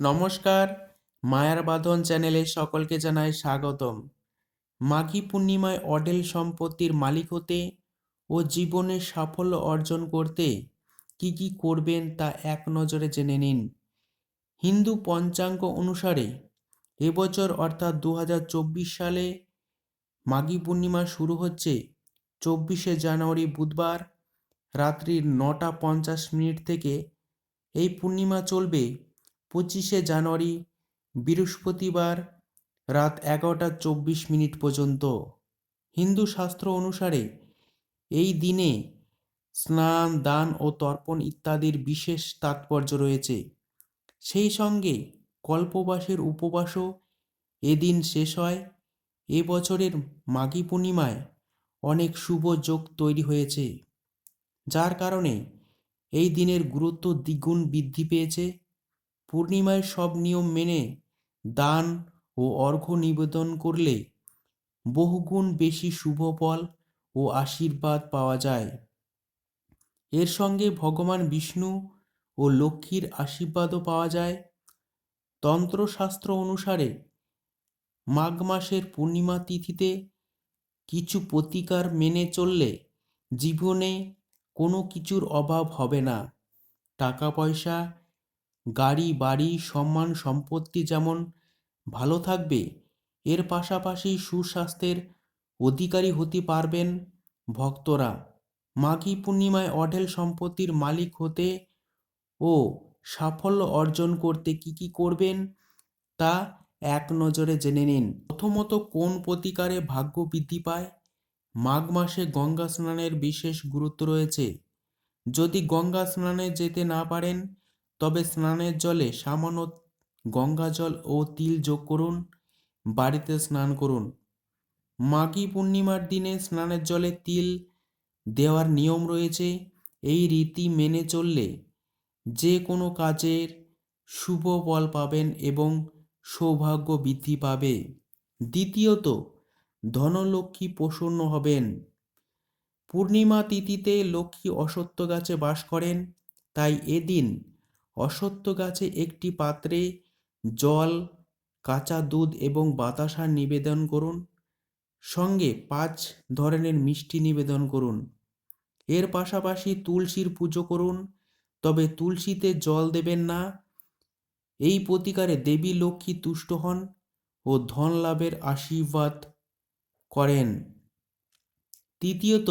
নমস্কার, মায়ার বাঁধন চ্যানেলে সকলকে জানাই স্বাগতম। মাঘী পূর্ণিমায় অডেল সম্পত্তির মালিক হতে ও জীবনে সাফল্য অর্জন করতে কি কি করবেন তা এক নজরে জেনে নিন। হিন্দু পঞ্চাঙ্গ অনুসারে এবছর অর্থাৎ দু হাজার চব্বিশ সালে মাঘী পূর্ণিমা শুরু হচ্ছে চব্বিশে জানুয়ারি বুধবার রাত্রির নটা পঞ্চাশ মিনিট থেকে এই পূর্ণিমা চলবে পঁচিশে জানুয়ারি, বৃহস্পতিবার রাত এগারোটা চব্বিশ মিনিট পর্যন্ত। হিন্দু শাস্ত্র অনুসারে এই দিনে স্নান, দান ও তর্পণ ইত্যাদির বিশেষ তাৎপর্য রয়েছে। সেই সঙ্গে কল্পবাসের উপবাসও এদিন শেষ হয়। এ বছরের মাঘী পূর্ণিমায় অনেক শুভ যোগ তৈরি হয়েছে, যার কারণে এই দিনের গুরুত্ব দ্বিগুণ বৃদ্ধি পেয়েছে। পূর্ণিমায় সব নিয়ম মেনে দান ও অর্ঘ্য নিবেদন করলে বহুগুণ বেশি শুভ ফল ও আশীর্বাদ পাওয়া যায়। এর সঙ্গে ভগবান বিষ্ণু ও লক্ষ্মীর আশীর্বাদও পাওয়া যায়। তন্ত্রশাস্ত্র অনুসারে মাঘ মাসের পূর্ণিমা তিথিতে কিছু প্রতিকার মেনে চললে জীবনে কোনো কিছুর অভাব হবে না। টাকা পয়সা গাড়ি, বাড়ি, সম্মান, সম্পত্তি যেমন ভালো থাকবে, এর পাশাপাশি সুস্বাস্থ্যের অধিকারী হতে পারবেন ভক্তরা। মাঘী পূর্ণিমায় অঢেল সম্পত্তির মালিক হতে ও সাফল্য অর্জন করতে কি কি করবেন তা এক নজরে জেনে নিন। প্রথমত, কোন প্রতিকারে ভাগ্য বৃদ্ধি পায়? মাঘ মাসে গঙ্গা স্নানের বিশেষ গুরুত্ব রয়েছে। যদি গঙ্গা স্নানে যেতে না পারেন তবে স্নানের জলে সামান্য গঙ্গা জল ও তিল যোগ করুন, বাড়িতে স্নান করুন। মাঘী পূর্ণিমার দিনে স্নানের জলে তিল দেওয়ার নিয়ম রয়েছে। এই রীতি মেনে চললে যে কোনো কাজের শুভ ফল পাবেন এবং সৌভাগ্য বৃদ্ধি পাবে। দ্বিতীয়ত, ধনলক্ষ্মী প্রসন্ন হবেন। পূর্ণিমা তিথিতে লক্ষ্মী অসত্য গাছে বাস করেন, তাই এদিন অসত্য গাছে একটি পাত্রে জল, কাঁচা দুধ এবং বাতাসা নিবেদন করুন। সঙ্গে পাঁচ ধরনের মিষ্টি নিবেদন করুন। এর পাশাপাশি তুলসীর পুজো করুন, তবে তুলসীতে জল দেবেন না। এই প্রতিকারে দেবী লক্ষ্মী তুষ্ট হন ও ধন লাভের আশীর্বাদ করেন। তৃতীয়ত,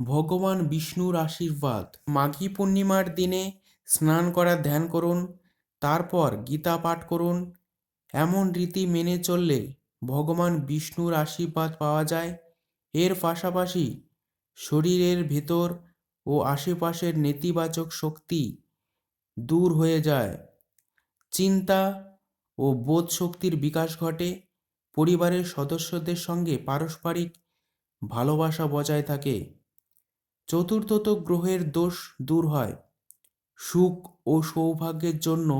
ভগবান বিষ্ণুর আশীর্বাদ। মাঘী পূর্ণিমার দিনে স্নান করার ধ্যান করুন, তারপর গীতা পাঠ করুন। এমন রীতি মেনে চললে ভগবান বিষ্ণুর আশীর্বাদ পাওয়া যায়। এর পাশাপাশি শরীরের ভেতর ও আশেপাশের নেতিবাচক শক্তি দূর হয়ে যায়। চিন্তা ও বোধ শক্তির বিকাশ ঘটে। পরিবারের সদস্যদের সঙ্গে পারস্পরিক ভালোবাসা বজায় থাকে। চতুর্থত গ্রহের দোষ দূর হয়। সুখ ও সৌভাগ্যের জন্য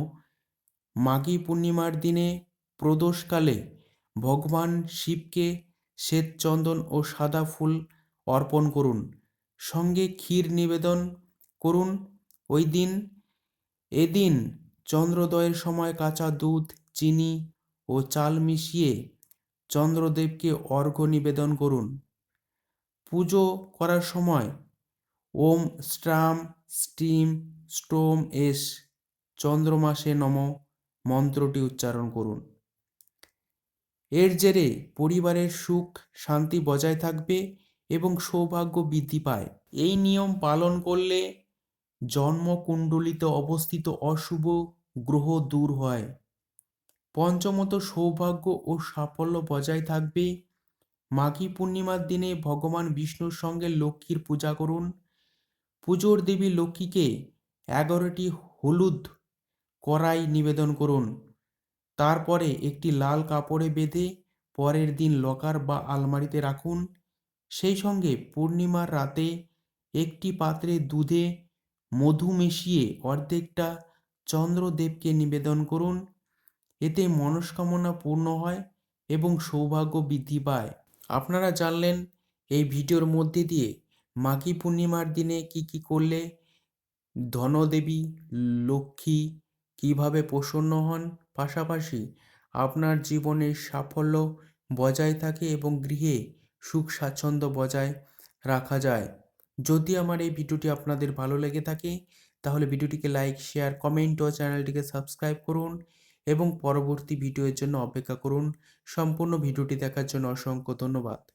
মাঘী পূর্ণিমার দিনে প্রদোষকালে ভগবান শিবকে শ্বেত চন্দন ও সাদা ফুল অর্পণ করুন। সঙ্গে ক্ষীর নিবেদন করুন। ওই দিন, এদিন চন্দ্রোদয়ের সময় কাঁচা দুধ, চিনি ও চাল মিশিয়ে চন্দ্রদেবকে অর্ঘ্য নিবেদন করুন। পুজো করার সময় ওম স্ট্রাম স্টিম স্টোম এস চন্দ্রমাসে নম মন্ত্রটি উচ্চারণ করুন। এর জেরে পরিবারের সুখ, শান্তি বজায় থাকবে এবং সৌভাগ্য বৃদ্ধি পায়। এই নিয়ম পালন করলে জন্মকুণ্ডলিতে অবস্থিত অশুভ গ্রহ দূর হয়। পঞ্চমত, সৌভাগ্য ও সাফল্য বজায় থাকবে। মাঘী পূর্ণিমার দিনে ভগবান বিষ্ণুর সঙ্গে লক্ষ্মীর পূজা করুন। পুজোর দেবী লক্ষ্মীকে এগারোটি হলুদ কড়াই নিবেদন করুন। তারপরে একটি লাল কাপড়ে বেঁধে পরের দিন লকার বা আলমারিতে রাখুন। সেই সঙ্গে পূর্ণিমার রাতে একটি পাত্রে দুধে মধু মিশিয়ে অর্ধেকটা চন্দ্রদেবকে নিবেদন করুন। এতে মনস্কামনা পূর্ণ হয় এবং সৌভাগ্য বৃদ্ধি পায়। আপনারা জানলেন, এই ভিডিওর মধ্যে দিয়ে মাঘী পূর্ণিমার দিনে কি কি করলে ধনদেবী, লক্ষ্মী কীভাবে প্রসন্ন হন? পাশাপাশি আপনার জীবনের সাফল্য বজায় থাকে এবং গৃহে সুখ স্বাচ্ছন্দ্য বজায় রাখা যায়। যদি আমার এই ভিডিওটি আপনাদের ভালো লেগে থাকে, তাহলে ভিডিওটিকে লাইক, শেয়ার, কমেন্ট ও চ্যানেলটিকে সাবস্ক্রাইব করুন এবং পরবর্তী ভিডিওর জন্য অপেক্ষা করুন। সম্পূর্ণ ভিডিওটি দেখার জন্য অসংখ্য ধন্যবাদ।